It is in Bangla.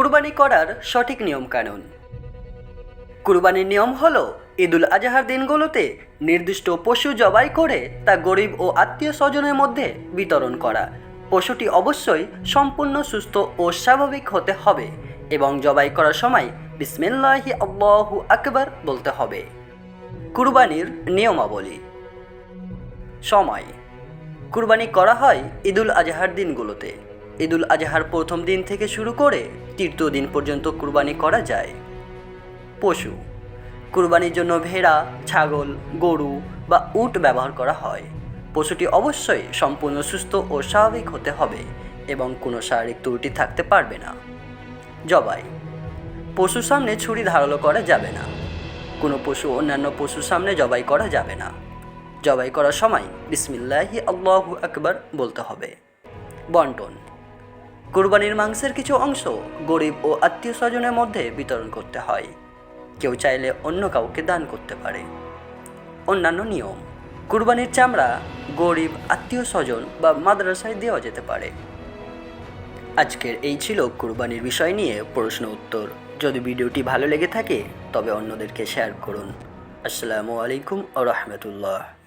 কুরবানি করার সঠিক নিয়মকানুন। কুরবানির নিয়ম হলো ঈদুল আজহার দিনগুলোতে নির্দিষ্ট পশু জবাই করে তা গরিব ও আত্মীয় স্বজনের মধ্যে বিতরণ করা। পশুটি অবশ্যই সম্পূর্ণ সুস্থ ও স্বাভাবিক হতে হবে এবং জবাই করার সময় বিসমিল্লাহি আল্লাহু আকবার বলতে হবে। কুরবানির নিয়মাবলী। সময়। কুরবানি করা হয় ঈদুল আজহার দিনগুলোতে। ঈদুল আজহার প্রথম দিন থেকে শুরু করে তৃতীয় দিন পর্যন্ত কুরবানি করা যায়। পশু, কুরবানির জন্য ভেড়া, ছাগল, গরু বা উট ব্যবহার করা হয়। পশুটি অবশ্যই সম্পূর্ণ সুস্থ ও স্বাভাবিক হতে হবে এবং কোনো শারীরিক ত্রুটি থাকতে পারবে না। জবাই পশুর সামনে ছুরি ধারালো করা যাবে না। কোনো পশু অন্যান্য পশুর সামনে জবাই করা যাবে না। জবাই করার সময় বিসমিল্লাহি আল্লাহু আকবার বলতে হবে। বন্টন কুরবানির মাংসের কিছু অংশ গরিব ও আত্মীয় স্বজনের মধ্যে বিতরণ করতে হয়। কেউ চাইলে অন্য কাউকে দান করতে পারে। অন্যান্য নিয়ম, কুরবানির চামড়া গরিব, আত্মীয় স্বজন বা মাদ্রাসায় দেওয়া যেতে পারে। আজকের এই ছিল কুরবানির বিষয় নিয়ে প্রশ্ন উত্তর। যদি ভিডিওটি ভালো লেগে থাকে, তবে অন্যদেরকে শেয়ার করুন। আসসালামু আলাইকুম ও রহমতুল্লাহ।